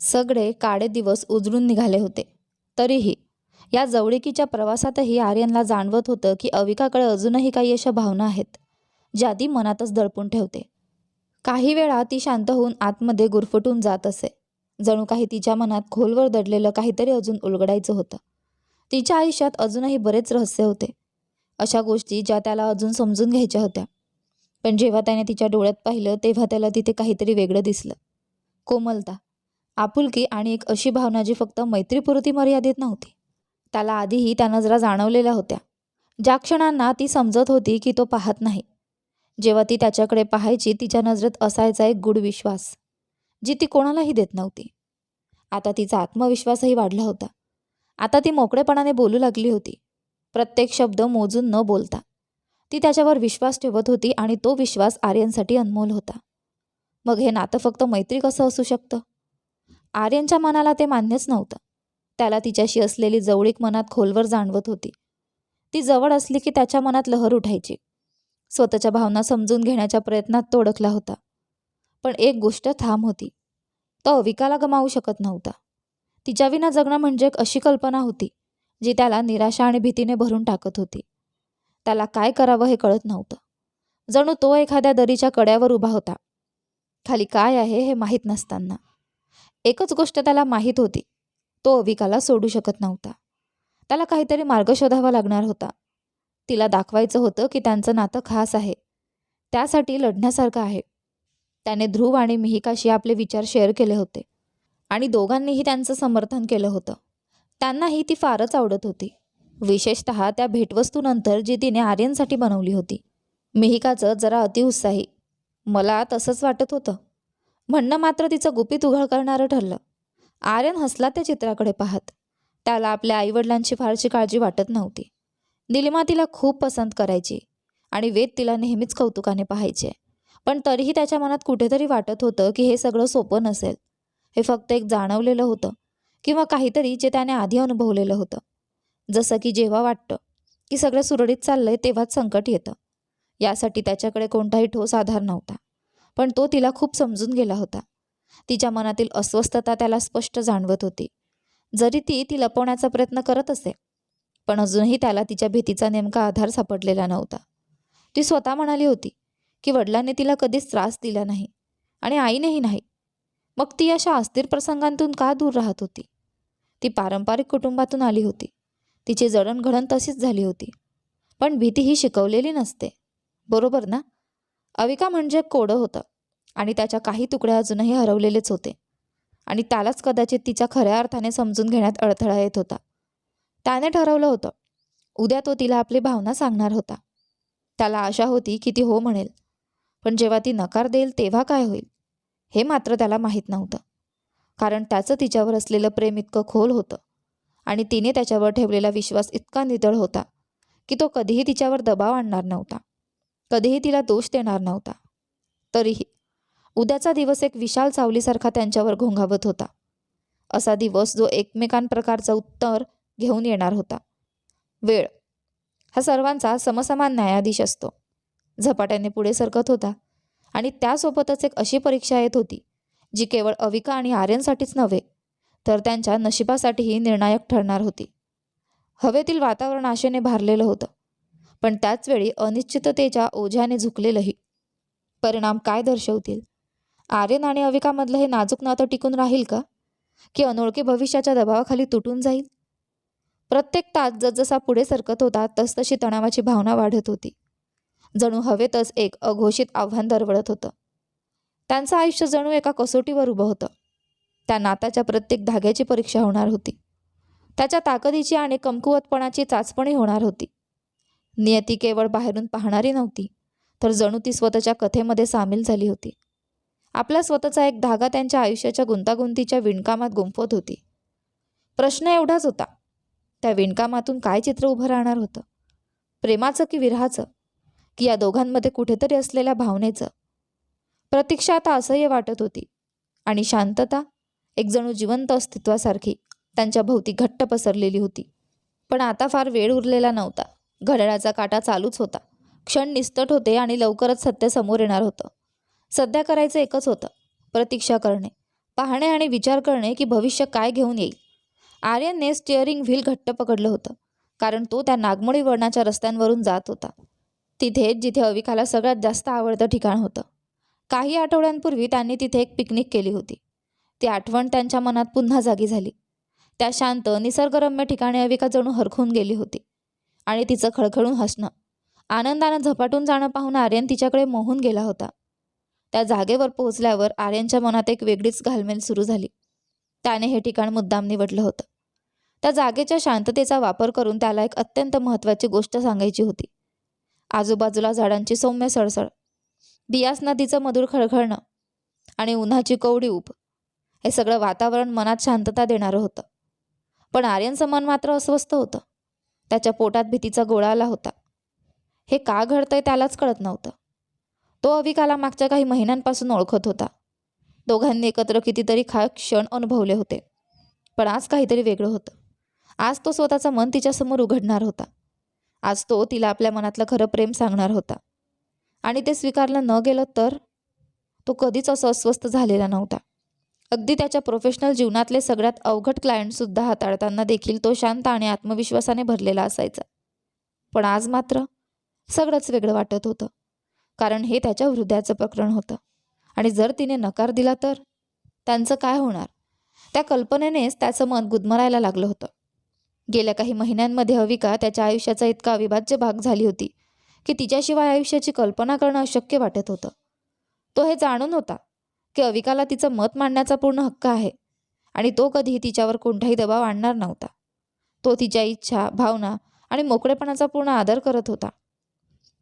सगळे काळे दिवस उजळून निघाले होते. तरीही या जवळिकीच्या प्रवासातही आर्यनला जाणवत होतं की अविकाकडे अजूनही काही अशा भावना आहेत ज्या ती मनातच दडपून ठेवते. काही वेळा ती शांत होऊन आतमध्ये गुरफटून जात असे. जणू काही तिच्या मनात खोलवर दडलेलं काहीतरी अजून उलगडायचं होतं. तिच्या आयुष्यात अजूनही बरेच रहस्य होते. अशा गोष्टी ज्या त्याला अजून समजून घ्यायच्या होत्या. पण जेव्हा त्याने तिच्या डोळ्यात पाहिलं तेव्हा त्याला तिथे काहीतरी वेगळं दिसलं. कोमलता आपुलकी आणि एक अशी भावना जी फक्त मैत्रीपुरती मर्यादित नव्हती. त्याला आधीही त्या नजरा जाणवलेल्या होत्या. ज्या क्षणांना ती समजत होती की तो पाहत नाही. जेव्हा ती त्याच्याकडे पाहायची तिच्या नजरेत असायचा एक गुढ विश्वास जी ती कोणालाही देत नव्हती. आता तिचा आत्मविश्वासही वाढला होता. आता ती मोकळेपणाने बोलू लागली होती. प्रत्येक शब्द मोजून न बोलता. ती त्याच्यावर विश्वास ठेवत होती आणि तो विश्वास आर्यनसाठी अनमोल होता. मग हे नातं फक्त मैत्री कसं असू शकतं? आर्यनच्या मनाला ते मान्यच नव्हतं. त्याला तिच्याशी असलेली जवळीक मनात खोलवर जाणवत होती. ती जवळ असली की त्याच्या मनात लहर उठायची. स्वतःच्या भावना समजून घेण्याच्या प्रयत्नात तो अडकला होता. पण एक गोष्ट ठाम होती. तो अविकाला गमावू शकत नव्हता. तिच्याविना जगणं म्हणजे एक अशी कल्पना होती जी त्याला निराशा आणि भीतीने भरून टाकत होती. त्याला काय करावं हे कळत नव्हतं. जणू तो एखाद्या दरीच्या कड्यावर उभा होता. खाली काय आहे हे माहीत नसताना. एकच गोष्ट त्याला माहीत होती. तो अविकाला सोडू शकत नव्हता. त्याला काहीतरी मार्ग शोधावा लागणार होता. तिला दाखवायचं होतं की त्यांचं नातं खास आहे. त्यासाठी लढण्यासारखं आहे. त्याने ध्रुव आणि मिहिकाशी आपले विचार शेअर केले होते. आणि दोघांनीही त्यांचं समर्थन केलं होतं. त्यांनाही ती फारच आवडत होती. विशेषत त्या भेटवस्तूनंतर जी तिने आर्यनसाठी बनवली होती. मिहिकाचं जरा अतिउत्साही. मला तसंच वाटत होतं. म्हणणं मात्र तिचं गुपित उघड करणारं ठरलं. आर्यन हसला त्या चित्राकडे पाहत. त्याला आपल्या आईवडिलांची फारशी काळजी वाटत नव्हती. निलिमा तिला खूप पसंत करायची आणि वेद तिला नेहमीच कौतुकाने पाहायचे. पण तरीही त्याच्या मनात कुठेतरी वाटत होतं की हे सगळं सोपं नसेल. हे फक्त एक जाणवलेलं होतं किंवा काहीतरी जे त्याने आधी अनुभवलेलं होतं. जसं की जेव्हा वाटतं की सगळं सुरळीत चाललंय तेव्हाच संकट येतं. यासाठी त्याच्याकडे कोणताही ठोस आधार नव्हता. पण तो तिला खूप समजून गेला होता. तिच्या मनातील अस्वस्थता त्याला स्पष्ट जाणवत होती. जरी ती ती लपवण्याचा प्रयत्न करत असे पण अजूनही त्याला तिच्या भीतीचा नेमका आधार सापडलेला नव्हता. ती स्वतः म्हणाली होती की वडिलांनी तिला कधीच त्रास दिला नाही आणि आईनेही नाही. मग ती अशा अस्थिर प्रसंगांतून का दूर राहत होती? ती पारंपरिक कुटुंबातून आली होती. तिची जडणघडण तशीच झाली होती. पण भीती ही शिकवलेली नसते. बरोबर ना? अविका म्हणजे कोडं होतं. आणि त्याच्या काही तुकड्या अजूनही हरवलेलेच होते. आणि त्यालाच कदाचित तिच्या खऱ्या अर्थाने समजून घेण्यात अडथळा येत होता. त्याने ठरवलं होतं. उद्या तो तिला आपली भावना सांगणार होता. त्याला आशा होती की ती हो म्हणेल. पण जेव्हा ती नकार देईल तेव्हा काय होईल? हे मात्र त्याला माहीत नव्हतं. कारण त्याचं तिच्यावर असलेलं प्रेम इतकं खोल होतं. आणि तिने त्याच्यावर ठेवलेला विश्वास इतका नितळ होता की तो कधीही तिच्यावर दबाव आणणार नव्हता. कधीही तिला दोष देणार नव्हता. तरीही उद्याचा दिवस एक विशाल सावलीसारखा त्यांच्यावर घोंघावत होता. असा दिवस जो एकमेकांप्रकारचं उत्तर घेऊन येणार होता. वेळ हा सर्वांचा समसमान न्यायाधीश असतो. झपाट्याने पुढे सरकत होता आणि त्यासोबतच एक अशी परीक्षा येत होती जी केवळ अविका आणि आर्यनसाठीच नव्हे तर त्यांच्या नशिबासाठीही निर्णायक ठरणार होती. हवेतील वातावरण आशेने भारलेलं होतं. पण त्याचवेळी अनिश्चिततेच्या ओझ्याने झुकलेलंही. परिणाम काय दर्शवतील? आर्यन आणि अविकामधलं हे नाजूक नातं टिकून राहील का? की अनोळखी भविष्याच्या दबावाखाली तुटून जाईल? प्रत्येक तास जसजसा पुढे सरकत होता तसतशी तणावाची भावना वाढत होती. जणू हवेतच एक अघोषित आव्हान दरवळत होतं. त्यांचं आयुष्य जणू एका कसोटीवर उभं होतं. त्या नाताच्या प्रत्येक धाग्याची परीक्षा होणार होती. त्याच्या ताकदीची आणि कमकुवतपणाची चाचपणी होणार होती. नियती केवळ बाहेरून पाहणारी नव्हती तर जणू ती स्वतःच्या कथेमध्ये सामील झाली होती. आपला स्वतःचा एक धागा त्यांच्या आयुष्याच्या गुंतागुंतीच्या विणकामात गुंफत होती. प्रश्न एवढाच होता त्या विणकामातून काय चित्र उभं राहणार होतं? प्रेमाचं की विरहाचं? की या दोघांमध्ये कुठेतरी असलेल्या भावनेचं? प्रतीक्षा आता असह्य वाटत होती आणि शांतता एक जणू जिवंत अस्तित्वासारखी त्यांच्या भोवती घट्ट पसरलेली होती. पण आता फार वेळ उरलेला नव्हता. घड्याळाचा काटा चालूच होता. क्षण निस्तट होते आणि लवकरच सत्य समोर येणार होतं. सध्या करायचं एकच होतं प्रतीक्षा करणे. पाहणे आणि विचार करणे की भविष्य काय घेऊन येईल. आर्यनने स्टिअरिंग व्हील घट्ट पकडलं होतं कारण तो त्या नागमोडी वळणाच्या रस्त्यांवरून जात होता. तिथे जिथे अविकाला सगळ्यात जास्त आवडतं ठिकाण होतं. काही आठवड्यांपूर्वी त्यांनी तिथे एक पिकनिक केली होती. ती आठवण त्यांच्या मनात पुन्हा जागी झाली. त्या शांत निसर्गरम्य ठिकाणी अविका जणू हरखून गेली होती. आणि तिचं खळखळून हसणं. आनंदानं झपाटून जाणं पाहून आर्यन तिच्याकडे मोहून गेला होता. त्या जागेवर पोहोचल्यावर आर्यनच्या मनात एक वेगळीच घालमेल सुरू झाली. त्याने हे ठिकाण मुद्दाम निवडलं होतं. त्या जागेच्या शांततेचा वापर करून त्याला एक अत्यंत महत्त्वाची गोष्ट सांगायची होती. आजूबाजूला झाडांची सौम्य सळसळ बियास नदीचं मधुर खळखळणं आणि उन्हाची कवडी उप हे सगळं वातावरण मनात शांतता देणारं होतं. पण आर्यनचं मन मात्र अस्वस्थ होतं. त्याच्या पोटात भीतीचा गोळा आला होता. हे का घडतंय त्यालाच कळत नव्हतं. तो अविकाला मागच्या काही महिन्यांपासून ओळखत होता. दोघांनी एकत्र कितीतरी खा क्षण अनुभवले होते पण आज काहीतरी वेगळं होतं. आज तो स्वतःचं मन तिच्यासमोर उघडणार होता. आज तो तिला आपल्या मनातलं खरं प्रेम सांगणार होता. आणि ते स्वीकारलं न गेलं तर तो कधीच असं अस्वस्थ झालेला नव्हता. अगदी त्याच्या प्रोफेशनल जीवनातले सगळ्यात अवघड क्लायंटसुद्धा हाताळताना देखील तो शांत आणि आत्मविश्वासाने भरलेला असायचा. पण आज मात्र सगळंच वेगळं वाटत होतं. कारण हे त्याच्या हृदयाचं प्रकरण होतं. आणि जर तिने नकार दिला तर? त्यांचं काय होणार? त्या कल्पनेनेच त्याचं मन गुदमरायला लागलं होतं. गेल्या काही महिन्यांमध्ये अविका त्याच्या आयुष्याचा इतका अविभाज्य भाग झाली होती की तिच्याशिवाय आयुष्याची कल्पना करणं अशक्य वाटत होतं. तो हे जाणून होता की अविकाला तिचं मत मांडण्याचा पूर्ण हक्क आहे आणि तो कधीही तिच्यावर कोणताही दबाव आणणार नव्हता. तो तिच्या इच्छा भावना आणि मोकळेपणाचा पूर्ण आदर करत होता.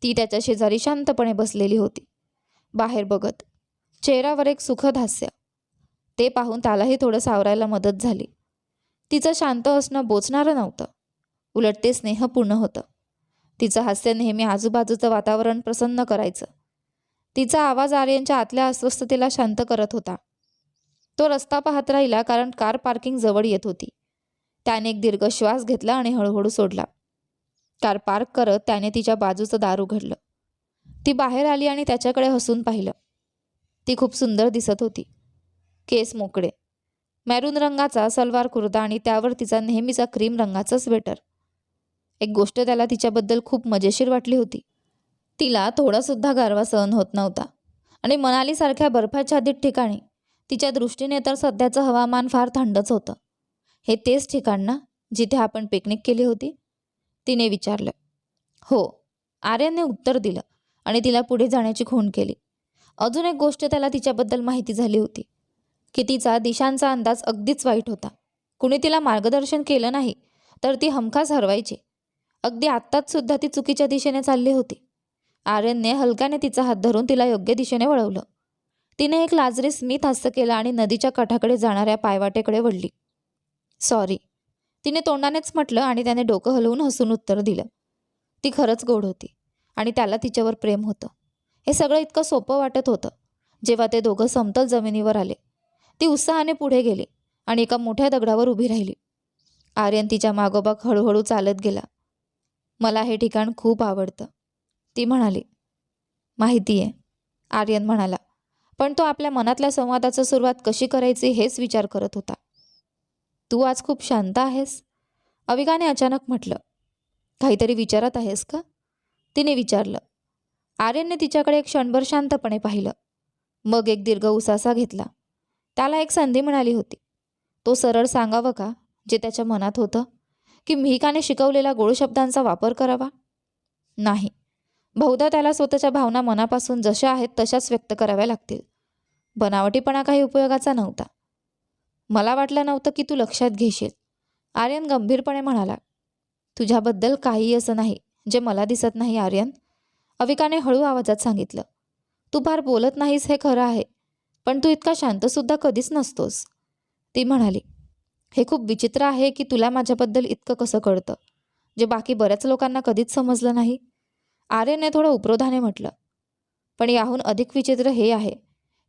ती त्याच्या शेजारी शांतपणे बसलेली होती. बाहेर बघत. चेहऱ्यावर एक सुखद हास्य. ते पाहून त्यालाही थोडं सावरायला मदत झाली. तिचं शांत असणं बोचणारं नव्हतं. उलट ते स्नेहपूर्ण होतं. तिचं हास्य नेहमी आजूबाजूचं वातावरण प्रसन्न करायचं. तिचा आवाज आर्यनच्या आतल्या अस्वस्थतेला शांत करत होता. तो रस्ता पाहत राहिला कारण कार पार्किंग जवळ येत होती. त्याने एक दीर्घ श्वास घेतला आणि हळूहळू सोडला. कार पार्क करत त्याने तिच्या बाजूचं दार उघडलं. ती बाहेर आली आणि त्याच्याकडे हसून पाहिलं. ती खूप सुंदर दिसत होती. केस मोकळे. मॅरून रंगाचा सलवार कुर्ता आणि त्यावर तिचा नेहमीचा क्रीम रंगाचा स्वेटर. एक गोष्ट त्याला तिच्याबद्दल खूप मजेशीर वाटली होती. तिला थोडासुद्धा गारवा सहन होत नव्हता. आणि मनालीसारख्या बर्फाच्छादित ठिकाणी तिच्या दृष्टीने तर सध्याचं हवामान फार थंडच होतं. हे तेच ठिकाण ना जिथे आपण पिकनिक केली होती? तिने विचारलं. हो आर्यनने उत्तर दिलं आणि तिला पुढे जाण्याची खूण केली. अजून एक गोष्ट त्याला तिच्याबद्दल माहिती झाली होती की तिचा दिशांचा अंदाज अगदीच वाईट होता. कुणी तिला मार्गदर्शन केलं नाही तर ती हमखास हरवायची. अगदी आत्ताच सुद्धा ती चुकीच्या दिशेने चालली होती. आर्यनने हलक्याने तिचा हात धरून तिला योग्य दिशेने वळवलं. तिने एक लाजरी स्मित हास्य केलं आणि नदीच्या काठाकडे जाणाऱ्या पायवाटेकडे वळली. सॉरी. तिने तोंडानेच म्हटलं आणि त्याने डोकं हलवून हसून उत्तर दिलं. ती खरंच गोड होती आणि त्याला तिच्यावर प्रेम होतं. हे सगळं इतकं सोपं वाटत होतं. जेव्हा ते दोघं समतल जमिनीवर आले ती उत्साहाने पुढे गेली आणि एका मोठ्या दगडावर उभी राहिली. आर्यन तिच्या मागोबाग हळूहळू चालत गेला. मला हे ठिकाण खूप आवडतं. ती म्हणाली माहिती आहे आर्यन म्हणाला. पण तो आपल्या मनातल्या संवादाचं सुरुवात कशी करायची हेच विचार करत होता. तू आज खूप शांत आहेस. अविकाने अचानक म्हटलं काहीतरी विचारत आहेस का? तिने विचारलं. आर्यनने तिच्याकडे एक क्षणभर शांतपणे पाहिलं. मग एक दीर्घ उसासा घेतला. त्याला एक संधी मिळाली होती. तो सरळ सांगावं का जे त्याच्या मनात होतं? की मिहिकाने शिकवलेल्या गोड शब्दांचा वापर करावा? नाही. बहुधा त्याला स्वतःच्या भावना मनापासून जशा आहेत तशाच व्यक्त कराव्या लागतील. बनावटीपणा काही उपयोगाचा नव्हता. मला वाटलं नव्हतं की तू लक्षात घेशील. आर्यन गंभीरपणे म्हणाला तुझ्याबद्दल काही असं नाही जे मला दिसत नाही आर्यन. अविकाने हळू आवाजात सांगितलं तू फार बोलत नाहीस हे खरं आहे पण तू इतका शांतसुद्धा कधीच नसतोस. ती म्हणाली हे खूप विचित्र आहे की तुला माझ्याबद्दल इतकं कसं कळतं जे बाकी बऱ्याच लोकांना कधीच समजलं नाही. आर्यनने थोडं उपरोधाने म्हटलं पण याहून अधिक विचित्र हे आहे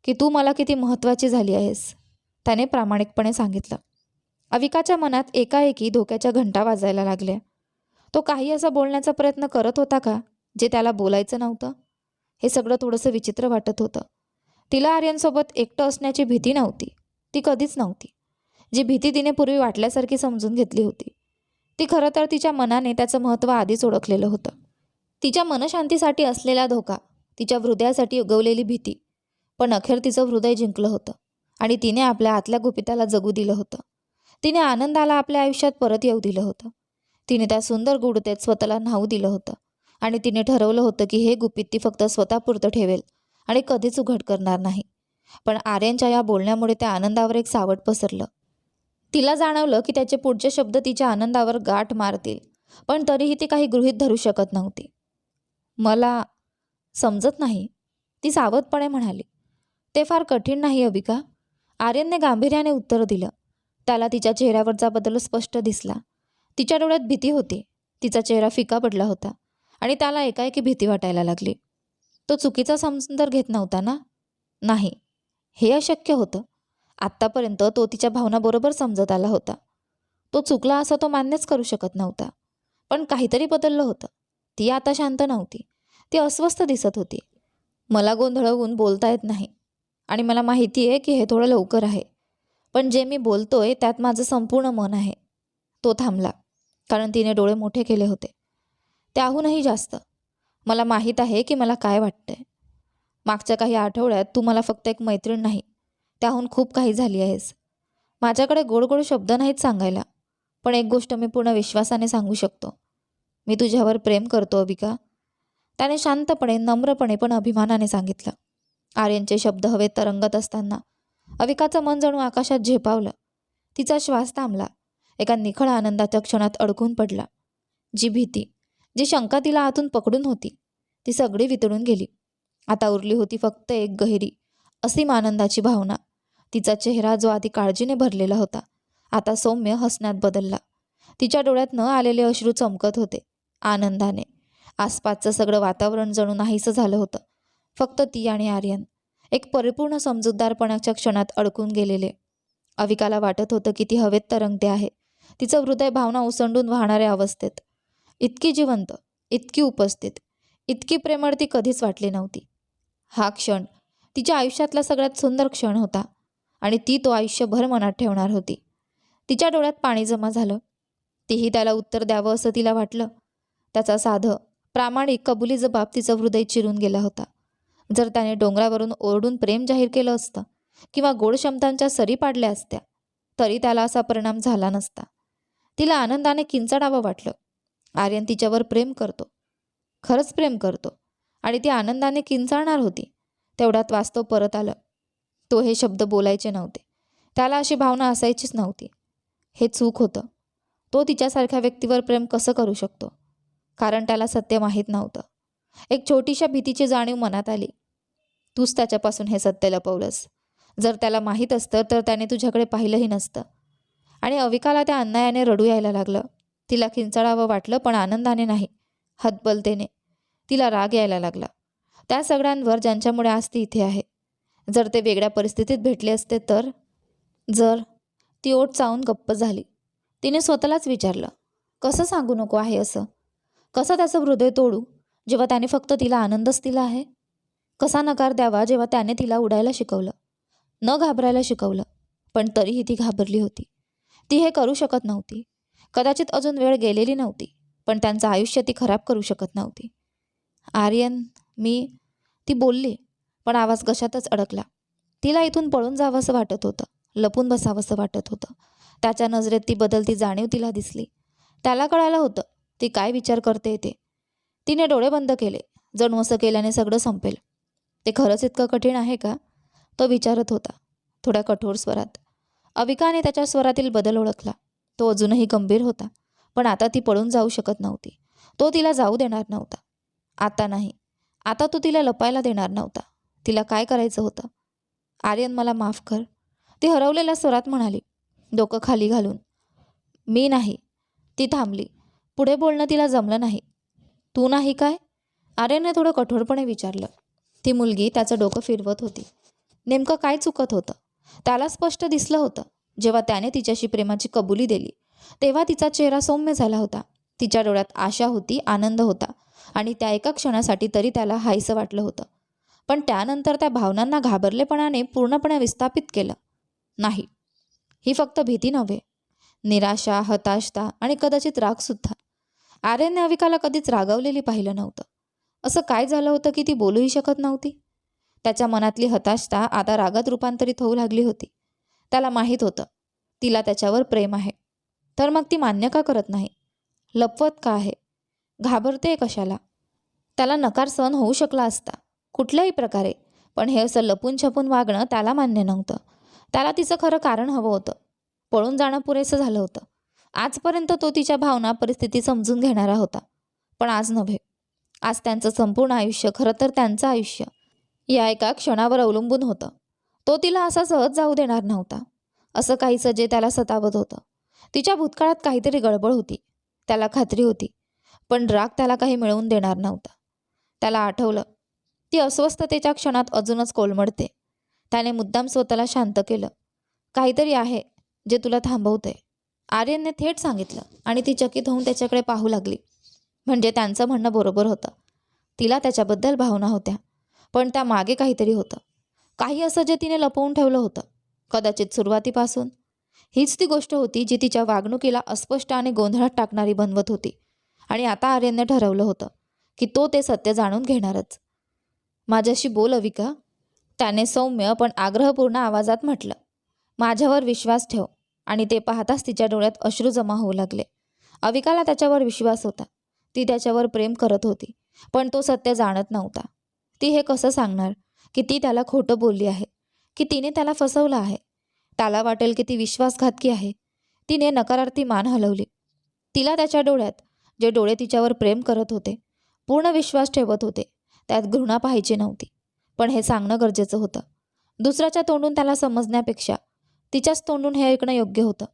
की तू मला किती महत्त्वाची झाली आहेस त्याने प्रामाणिकपणे सांगितलं. अविकाच्या मनात एकाएकी धोक्याच्या घंटा वाजायला लागल्या. तो काही असा बोलण्याचा प्रयत्न करत होता का जे त्याला बोलायचं नव्हतं? हे सगळं थोडंसं विचित्र वाटत होतं. तिला आर्यनसोबत एकटं असण्याची भीती नव्हती. ती कधीच नव्हती. जी भीती तिने पूर्वी वाटल्यासारखी समजून घेतली होती. ती खरं तर तिच्या मनाने त्याचं महत्त्व आधीच ओळखलेलं होतं. तिच्या मनशांतीसाठी असलेला धोका तिच्या हृदयासाठी उगवलेली भीती. पण अखेर तिचं हृदय जिंकलं होतं आणि तिने आपल्या आतल्या गुपिताला जगू दिलं होतं. तिने आनंदाला आपल्या आयुष्यात परत येऊ दिलं होतं. तिने त्या सुंदर गुडतेत स्वतःला न्हावू दिलं होतं आणि तिने ठरवलं होतं की हे गुपित ती फक्त स्वतःपुरतं ठेवेल आणि कधीच उघड करणार नाही. पण आर्यनच्या या बोलण्यामुळे त्या आनंदावर एक सावट पसरलं. तिला जाणवलं की त्याचे पुढचे शब्द तिच्या आनंदावर गाठ मारतील पण तरीही ती काही गृहीत धरू शकत नव्हती. मला समजत नाही. ती सावधपणे म्हणाली. ते फार कठीण नाही अबिका. आर्यनने गांभीर्याने उत्तर दिलं. त्याला तिच्या चेहऱ्यावरचा बदल स्पष्ट दिसला. तिच्या डोळ्यात भीती होती. तिचा चेहरा फिका पडला होता आणि त्याला एकाएकी भीती वाटायला लागली. तो चुकीचा समजून घेत नव्हता ना? नाही. हे अशक्य होतं. आत्तापर्यंत तो तिच्या भावनाबरोबर समजत आला होता. तो चुकला असं तो मान्यच करू शकत नव्हता. पण काहीतरी बदललं होतं. ती आता शांत नव्हती. ती अस्वस्थ दिसत होती. मला गोंधळवून बोलता येत नाही आणि मला माहिती आहे की हे थोडं लवकर आहे. पण जे मी बोलतोय त्यात माझं संपूर्ण मन आहे. तो थांबला कारण तिने डोळे मोठे केले होते. त्याहूनही जास्त. मला माहीत आहे की मला काय वाटतंय. मागच्या काही आठवड्यात तू मला फक्त एक मैत्रीण नाही त्याहून खूप काही झाली आहेस. माझ्याकडे गोड गोड शब्द नाहीत सांगायला पण एक गोष्ट मी पूर्ण विश्वासाने सांगू शकतो. मी तुझ्यावर प्रेम करतो अबिका. त्याने शांतपणे नम्रपणे पण अभिमानाने सांगितलं. आर्यनचे शब्द हवेत तरंगत असताना अविकाचं मन जणू आकाशात झेपावलं. तिचा श्वास थांबला. एका निखळ आनंदाच्या क्षणात अडकून पडला. जी भीती जी शंका तिला आतून पकडून होती ती सगळी वितळून गेली. आता उरली होती फक्त एक गहिरी असीम आनंदाची भावना. तिचा चेहरा जो आधी काळजीने भरलेला होता आता सौम्य हसण्यात बदलला. तिच्या डोळ्यात न आलेले अश्रू चमकत होते आनंदाने. आसपासचं सगळं वातावरण जणू नाहीसं झालं होतं. फक्त ती आणि आर्यन. एक परिपूर्ण समजूतदारपणाच्या क्षणात अडकून गेलेले. अविकाला वाटत होतं की ती हवेत तरंगते आहे. तिचं हृदय भावना उसंडून वाहणाऱ्या अवस्थेत. इतकी जिवंत इतकी उपस्थित इतकी प्रेमळ ती कधीच वाटली नव्हती. हा क्षण तिच्या आयुष्यातला सगळ्यात सुंदर क्षण होता आणि ती तो आयुष्यभर मनात ठेवणार होती. तिच्या डोळ्यात पाणी जमा झालं. तीही त्याला उत्तर द्यावं असं तिला वाटलं. त्याचा साधं प्रामाणिक कबुली जबाब तिचं हृदय चिरून गेला होता. जर त्याने डोंगरावरून ओरडून प्रेम जाहीर केलं असतं किंवा गोड शब्दांच्या सरी पाडल्या असत्या तरी त्याला असा परिणाम झाला नसता. तिला आनंदाने किंचाडावं वाटलं. आर्यन तिच्यावर प्रेम करतो. खरंच प्रेम करतो. आणि ती आनंदाने किंचाळणार होती. तेवढ्यात वास्तव परत आलं. तो हे शब्द बोलायचे नव्हते. त्याला अशी भावना असायचीच नव्हती. हे चूक होतं. तो तिच्यासारख्या व्यक्तीवर प्रेम कसं करू शकतो? कारण त्याला सत्य माहीत नव्हतं. एक छोटीशा भीतीची जाणीव मनात आली. तूच त्याच्यापासून हे सत्य लपवलंस. जर त्याला माहीत असतं तर त्याने तुझ्याकडे पाहिलंही नसतं. आणि अविकाला त्या अन्यायाने रडू यायला लागलं. तिला खिंचाळावं वाटलं पण आनंदाने नाही. हतबलतेने. तिला राग यायला लागला. त्या सगळ्यांवर ज्यांच्यामुळे आज ती इथे आहे. जर ते वेगळ्या परिस्थितीत भेटले असते तर? जर? ती ओट चावून गप्प झाली. तिने स्वतःलाच विचारलं. कसं सांगू नको आहे असं? कसं त्याचं हृदय तोडू? जेव्हा त्याने फक्त तिला आनंदच दिला आहे? कसा नकार द्यावा जेव्हा त्याने तिला उडायला शिकवलं? न घाबरायला शिकवलं पण तरीही ती घाबरली होती. ती हे करू शकत नव्हती. कदाचित अजून वेळ गेलेली नव्हती पण त्यांचं आयुष्य ती खराब करू शकत नव्हती. आर्यन मी ती बोलली पण आवाज कशातच अडकला. तिला इथून पळून जावंसं वाटत होतं लपून बसावंसं वाटत होतं. त्याच्या नजरेत ती बदलती जाणीव तिला दिसली. त्याला कळालं होतं ती काय विचार करते ते? तिने डोळे बंद केले. जणू असं केल्याने सगळं संपेल. ते खरंच इतकं कठीण आहे का? तो विचारत होता थोड्या कठोर स्वरात. अविकाने त्याच्या स्वरातील बदल ओळखला. तो अजूनही गंभीर होता पण आता ती पळून जाऊ शकत नव्हती. तो तिला जाऊ देणार नव्हता. आता नाही. आता तो तिला लपायला देणार नव्हता. तिला काय करायचं होतं? आर्यन मला माफ कर. ती हरवलेल्या स्वरात म्हणाली डोकं खाली घालून मी नाही. ती थांबली. पुढे बोलणं तिला जमलं नाही. तू नाही काय? आर्यनने थोडं कठोरपणे विचारलं. ती मुलगी त्याचं डोकं फिरवत होती. नेमकं काय चुकत होतं? त्याला स्पष्ट दिसलं होतं. जेव्हा त्याने तिच्याशी प्रेमाची कबुली दिली तेव्हा तिचा चेहरा सौम्य झाला होता. तिच्या डोळ्यात आशा होती आनंद होता आणि त्या एका क्षणासाठी तरी त्याला हायसं वाटलं होतं. पण त्यानंतर त्या भावनांना घाबरलेपणाने पूर्णपणे विस्थापित केलं. नाही. ही फक्त भीती नव्हे. निराशा हताशता आणि कदाचित रागसुद्धा. आर्यनने अविकाला कधीच रागवलेली पाहिलं नव्हतं. असं काय झालं होतं की ती बोलूही शकत नव्हती? त्याच्या मनातली हताशता आता रागात रूपांतरित होऊ लागली होती. त्याला माहीत होतं. तिला त्याच्यावर प्रेम आहे. तर मग ती मान्य का करत नाही? लपवत का आहे? घाबरते कशाला? त्याला नकार सहन होऊ शकला असता. कुठल्याही प्रकारे. पण हे असं लपून छपून वागणं त्याला मान्य नव्हतं. त्याला तिचं खरं कारण हवं होतं. पळून जाणं पुरेसं झालं होतं. आजपर्यंत तो तिच्या भावना परिस्थिती समजून घेणारा होता. पण आज नव्हे. आज त्यांचं संपूर्ण आयुष्य खरं तर त्यांचं आयुष्य या एका क्षणावर अवलंबून होतं. तो तिला असा सहज जाऊ देणार नव्हता. असं काही जे त्याला सतावत होतं. तिच्या भूतकाळात काहीतरी गडबड होती. त्याला खात्री होती. पण राग त्याला काही मिळवून देणार नव्हता. त्याला आठवलं ती अस्वस्थतेच्या क्षणात अजूनच कोलमडते. त्याने मुद्दाम स्वतःला शांत केलं. काहीतरी आहे जे तुला थांबवतंय. आर्यनने थेट सांगितलं आणि ती चकित होऊन त्याच्याकडे पाहू लागली. म्हणजे त्यांचं म्हणणं बरोबर होतं. तिला त्याच्याबद्दल भावना होत्या पण त्या मागे काहीतरी होतं. काही असं जे तिने लपवून ठेवलं होतं. कदाचित सुरुवातीपासून. हीच ती गोष्ट होती जी तिच्या वागणुकीला अस्पष्ट आणि गोंधळात टाकणारी बनवत होती. आणि आता आर्यनने ठरवलं होतं की तो ते सत्य जाणून घेणारच. माझ्याशी बोल अविका. त्याने सौम्य पण आग्रहपूर्ण आवाजात म्हटलं. माझ्यावर विश्वास ठेव. आणि ते पाहताच तिच्या डोळ्यात अश्रू जमा होऊ लागले. अविकाला त्याच्यावर विश्वास होता. ती त्याच्यावर प्रेम करत होती पण तो सत्य जाणत नव्हता. ती हे कसं सांगणार? की ती त्याला खोटं बोलली आहे की तिने त्याला फसवलं आहे? त्याला वाटेल की ती विश्वासघातकी आहे? तिने नकारार्थी मान हलवली. तिला त्याच्या डोळ्यात जे डोळे तिच्यावर प्रेम करत होते पूर्ण विश्वास ठेवत होते त्यात घृणा पाहायची नव्हती. पण हे सांगणं गरजेचं होतं. दुसऱ्याच्या तोंडून त्याला समजण्यापेक्षा तिच्याच तोंडून हे ऐकणं योग्य होतं.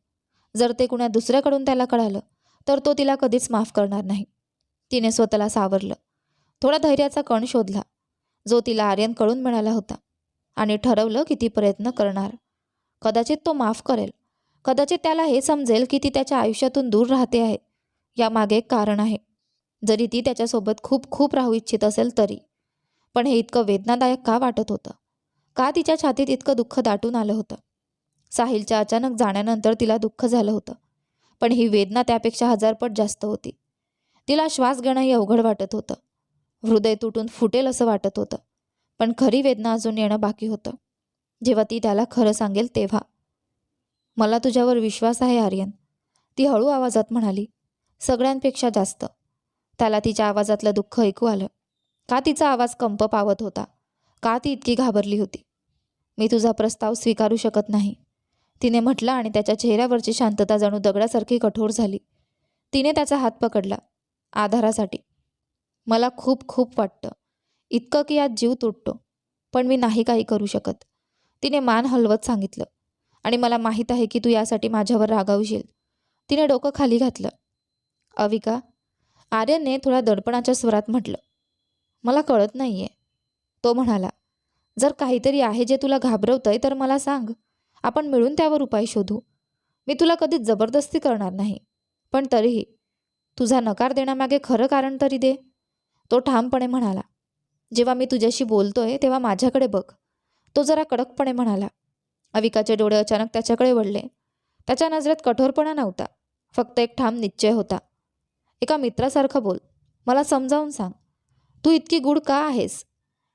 जर ते कुणा दुसऱ्याकडून त्याला कळालं तर तो तिला कधीच माफ करणार नाही. तिने स्वतःला सावरलं. थोडा धैर्याचा कण शोधला जो तिला आर्यनकडून मिळाला होता आणि ठरवलं की ती प्रयत्न करणार. कदाचित तो माफ करेल. कदाचित त्याला हे समजेल की ती त्याच्या आयुष्यातून दूर राहते आहे. यामागे एक कारण आहे. जरी ती त्याच्यासोबत खूप खूप राहू इच्छित असेल तरी. पण हे इतकं वेदनादायक का वाटत होतं? का तिच्या छातीत इतकं दुःख दाटून आलं होतं? साहिलच्या अचानक जाण्यानंतर तिला दुःख झालं होतं. पण ही वेदना त्यापेक्षा हजारपट जास्त होती. तिला श्वास घेणंही अवघड वाटत होतं. हृदय तुटून फुटेल असं वाटत होतं. पण खरी वेदना अजून येणं बाकी होतं. जेव्हा ती त्याला खरं सांगेल तेव्हा. मला तुझ्यावर विश्वास आहे आर्यन. ती हळू आवाजात म्हणाली सगळ्यांपेक्षा जास्त. त्याला तिच्या आवाजातलं दुःख ऐकू आलं. का तिचा आवाज कंप पावत होता? का ती इतकी घाबरली होती? मी तुझा प्रस्ताव स्वीकारू शकत नाही. तिने म्हटलं आणि त्याच्या चेहऱ्यावरची शांतता जणू दगडासारखी कठोर झाली. तिने त्याचा हात पकडला आधारासाठी. मला खूप खूप वाटतं. इतकं की यात जीव तुटतो पण मी नाही काही करू शकत. तिने मान हलवत सांगितलं. आणि मला माहीत आहे की तू यासाठी माझ्यावर रागावशील. तिने डोकं खाली घातलं. अविका आर्यनने थोड्या दडपणाच्या स्वरात म्हटलं. मला कळत नाही आहे तो म्हणाला जर काहीतरी आहे जे तुला घाबरवतंय तर मला सांग. आपण मिळून त्यावर उपाय शोधू. मी तुला कधीच जबरदस्ती करणार नाही. पण तरीही तुझा नकार देण्यामागे खरं कारण तरी दे. तो ठामपणे म्हणाला. जेव्हा मी तुझ्याशी बोलतोय तेव्हा माझ्याकडे बघ. तो जरा कडकपणे म्हणाला. अविकाचे डोळे अचानक त्याच्याकडे वळले. त्याच्या नजरेत कठोरपणा नव्हता. फक्त एक ठाम निश्चय होता. एका मित्रासारखं बोल. मला समजावून सांग. तू इतकी गुड का आहेस?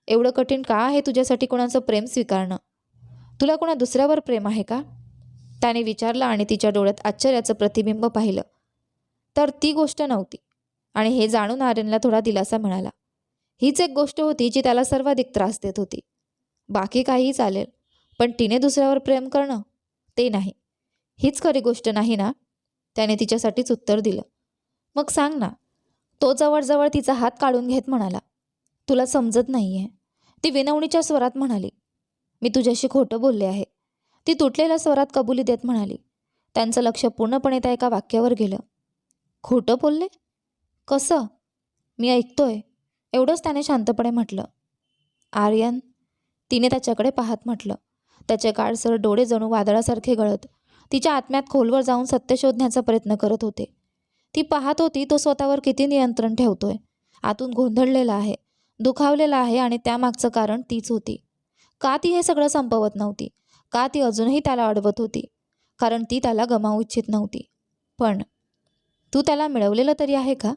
एवढं कठीण का आहे तुझ्यासाठी कोणाचं प्रेम स्वीकारणं? तुला कोणा दुसऱ्यावर प्रेम आहे का? त्याने विचारलं आणि तिच्या डोळ्यात आश्चर्याचं प्रतिबिंब पाहिलं. तर ती गोष्ट नव्हती. आणि हे जाणून आर्यनला थोडा दिलासा मिळाला. हीच एक गोष्ट होती जी त्याला सर्वाधिक त्रास देत होती. बाकी काहीही चालेल पण तिने दुसऱ्यावर प्रेम करणं? ते नाही. हीच खरी गोष्ट नाही ना? त्याने तिच्यासाठीच उत्तर दिलं. मग सांग ना तो जवळजवळ तिचा हात काढून घेत म्हणाला तुला समजत नाही आहे ती विनवणीच्या स्वरात म्हणाली मी तुझ्याशी खोटं बोलले आहे. ती तुटलेल्या स्वरात कबुली देत म्हणाली. त्यांचं लक्ष पूर्णपणे त्या एका वाक्यावर गेलं. खोटं बोलले? कसं? मी ऐकतोय. एवढंच त्याने शांतपणे म्हटलं. आर्यन? तिने त्याच्याकडे पाहत म्हटलं. त्याचे काळसर डोळे जणू वादळासारखे गळत. तिच्या आत्म्यात खोलवर जाऊन सत्य शोधण्याचा प्रयत्न करत होते. ती पाहत होती तो स्वतःवर किती नियंत्रण ठेवतोय. आतून गोंधळलेला आहे दुखावलेला आहे आणि त्यामागचं कारण तीच होती. का ती हे सगळं संपवत नव्हती? का ती अजूनही त्याला अडवत होती? कारण ती त्याला गमावू इच्छित नव्हती. पण तू त्याला मिळवलेलं तरी आहे का?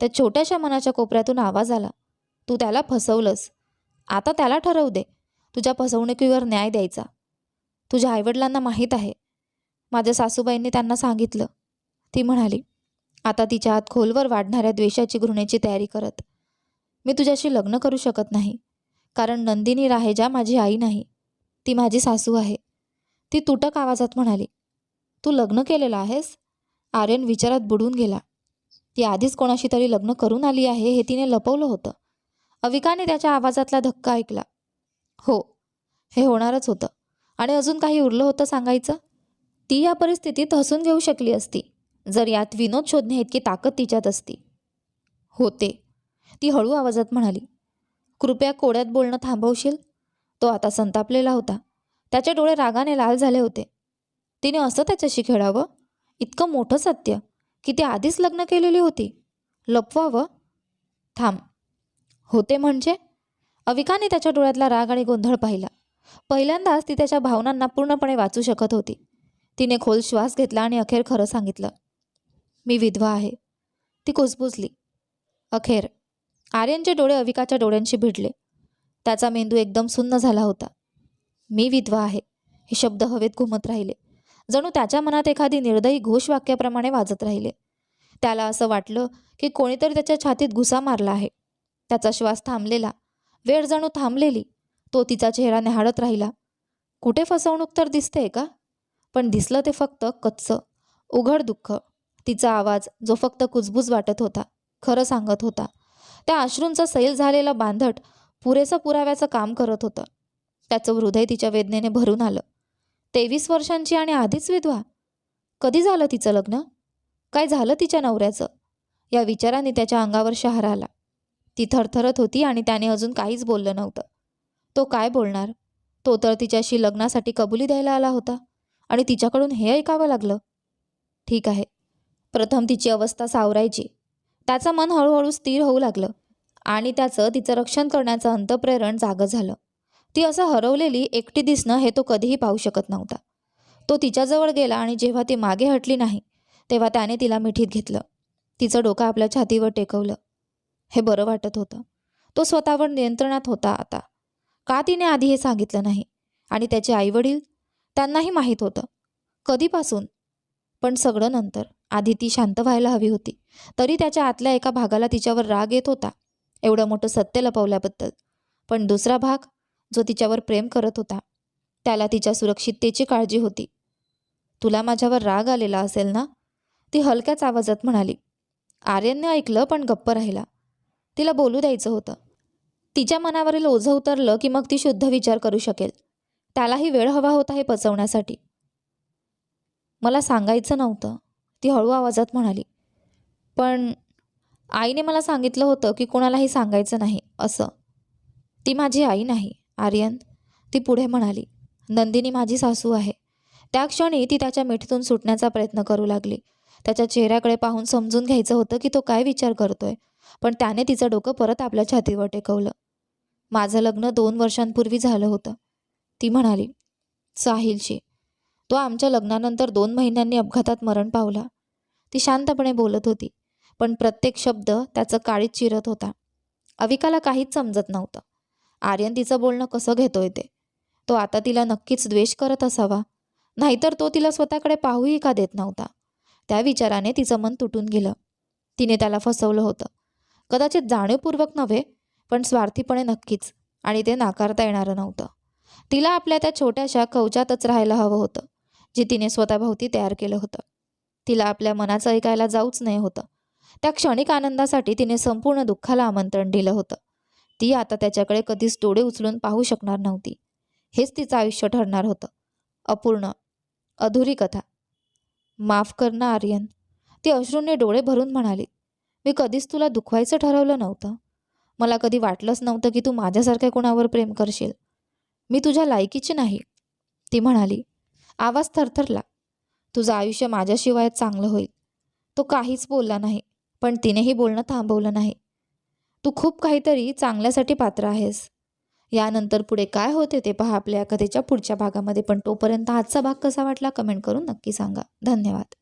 त्या छोट्याशा मनाच्या कोपऱ्यातून आवाज आला. तू त्याला फसवलंस. आता त्याला ठरवू दे. तुझ्या फसवणुकीवर न्याय द्यायचा. तुझ्या आईवडिलांना माहीत आहे. माझ्या सासूबाईंनी त्यांना सांगितलं. ती म्हणाली आता तिच्या आत खोलवर वाढणाऱ्या द्वेषाची घृणेची तयारी करत. मी तुझ्याशी लग्न करू शकत नाही. कारण नंदिनी राहेजा माझी आई नाही. ती माझी सासू आहे. ती तुटक आवाजात म्हणाली तू लग्न केलेलं आहेस आर्यन विचारात बुडून गेला. ती आधीच कोणाशी तरी लग्न करून आली आहे हे तिने लपवलं होतं अविकाने त्याच्या आवाजातला धक्का ऐकला. हो हे होणारच होतं. आणि अजून काही उरलं होतं सांगायचं? ती या परिस्थितीत हसून घेऊ शकली असती. जर यात विनोद शोधण्या इतकी ताकद तिच्यात असती. होते. ती हळू आवाजात म्हणाली. कृपया कोड्यात बोलणं थांबवशील? तो आता संतापलेला होता. त्याचे डोळे रागाने लाल झाले होते. तिने असं त्याच्याशी खेळावं? इतकं मोठं सत्य? की ती आधीच लग्न केलेली होती? लपवावं? थांब. होते म्हणजे? अविकाने त्याच्या डोळ्यातला राग आणि गोंधळ पाहिला. पहिल्यांदाच ती त्याच्या भावनांना पूर्णपणे वाचू शकत होती. तिने खोल श्वास घेतला आणि अखेर खरं सांगितलं. मी विधवा आहे. ती कुजबुजली. अखेर आर्यनचे डोळे अविकाच्या डोळ्यांशी भिडले. त्याचा मेंदू एकदम सुन्न झाला होता. मी विधवा आहे हे शब्द हवेत घुमत राहिले. जणू त्याच्या मनात एखादी निर्दयी घोषवाक्याप्रमाणे वाजत राहिले. त्याला असं वाटलं की कोणीतरी त्याच्या छातीत घुसा मारला आहे. त्याचा श्वास थांबलेला. वेळ जणू थांबलेली. तो तिचा चेहरा निहाळत राहिला. कुठे फसवणूक तर दिसते का? पण दिसलं ते फक्त कच्चं उघड दुःख. तिचा आवाज जो फक्त कुजबूज वाटत होता खरं सांगत होता. त्या अश्रूंचा सैल झालेला बांधट पुरेसं पुराव्याचं काम करत होतं. त्याचं हृदय तिच्या वेदनेने भरून आलं. तेवीस वर्षांची आणि आधीच विधवा? कधी झालं तिचं लग्न? काय झालं तिच्या नवऱ्याचं? या विचाराने त्याच्या अंगावर शहर आला. ती थरथरत होती आणि त्याने अजून काहीच बोललं नव्हतं. तो काय बोलणार? तो तर तिच्याशी लग्नासाठी कबुली द्यायला आला होता. आणि तिच्याकडून हे ऐकावं लागलं. ठीक आहे. प्रथम तिची अवस्था सावरायची. त्याचं मन हळूहळू स्थिर होऊ लागलं आणि त्याचं तिचं रक्षण करण्याचं अंतप्रेरण जागं झालं. ती असं हरवलेली एकटी दिसणं हे तो कधीही पाहू शकत नव्हता. तो तिच्याजवळ गेला आणि जेव्हा ती मागे हटली नाही तेव्हा त्याने तिला मिठीत घेतलं. तिचं डोकं आपल्या छातीवर टेकवलं. हे बरं वाटत होतं. तो स्वतःवर नियंत्रणात होता आता. का तिने आधी हे सांगितलं नाही? आणि त्याचे आईवडील? त्यांनाही माहीत होतं. कधीपासून? पण सगळं नंतर. आधी ती शांत व्हायला हवी होती. तरी त्याच्या आतल्या एका भागाला तिच्यावर राग येत होता. एवढं मोठं सत्य लपवल्याबद्दल. पण दुसरा भाग जो तिच्यावर प्रेम करत होता त्याला तिच्या सुरक्षिततेची काळजी होती. तुला माझ्यावर राग आलेला असेल ना? ती हलक्याच आवाजात म्हणाली. आर्यनने ऐकलं पण गप्प राहिला. तिला बोलू द्यायचं होतं. तिच्या मनावरील ओझं उतरलं की मग ती शुद्ध विचार करू शकेल. त्यालाही वेळ हवा होता हे पचवण्यासाठी. मला सांगायचं नव्हतं. ती हळू आवाजात म्हणाली पण आईने मला सांगितलं होतं की कोणालाही सांगायचं नाही असं. ती माझी आई नाही आर्यन ती पुढे म्हणाली. नंदिनी माझी सासू आहे. त्या क्षणी ती त्याच्या मिठीतून सुटण्याचा प्रयत्न करू लागली. त्याच्या चेहऱ्याकडे पाहून समजून घ्यायचं होतं की तो काय विचार करतोय पण त्याने तिचं डोकं परत आपल्या छातीवर टेकवलं. माझं लग्न दोन वर्षांपूर्वी झालं होतं ती म्हणाली. साहिलशी तो आमच्या लग्नानंतर दोन महिन्यांनी अपघातात मरण पावला. ती शांतपणे बोलत होती पण प्रत्येक शब्द त्याचं काळीत चिरत होता. अविकाला काहीच समजत नव्हतं. आर्यन तिचं बोलणं कसं घेतोय ते? तो आता तिला नक्कीच द्वेष करत असावा. नाहीतर तो तिला स्वतःकडे पाहूही का देत नव्हता? त्या विचाराने तिचं मन तुटून गेलं. तिने त्याला फसवलं होतं. कदाचित जाणीवपूर्वक नव्हे पण स्वार्थीपणे नक्कीच आणि ते नाकारता येणारं नव्हतं. तिला आपल्या त्या छोट्याशा कवचातच राहायला हवं होतं. जे तिने स्वतःभोवती तयार केलं होतं. तिला आपल्या मनाचं ऐकायला जाऊच नाही होतं. त्या क्षणिक आनंदासाठी तिने संपूर्ण दुःखाला आमंत्रण दिलं होतं. ती आता त्याच्याकडे कधीच डोळे उचलून पाहू शकणार नव्हती. हेच तिचं आयुष्य ठरणार होतं. अपूर्ण अधुरी कथा. माफ कर ना आर्यन. ती अश्रूंनी डोळे भरून म्हणाली मी कधीच तुला दुखवायचं ठरवलं नव्हतं. मला कधी वाटलंच नव्हतं की तू माझ्यासारख्या कोणावर प्रेम करशील. मी तुझ्या लायकीची नाही. ती म्हणाली आवाज थरथरला. तुझं आयुष्य माझ्याशिवाय चांगलं होईल. तो काहीच बोलला नाही पण तिनेही बोलणं थांबवलं नाही. तू खूप काहीतरी चांगल्यासाठी पात्र आहेस. यानंतर पुढे काय होते ते पहा आपल्या या कथेच्या पुढच्या भागामध्ये पण तोपर्यंत आजचा भाग कसा वाटला कमेंट करून नक्की सांगा. धन्यवाद.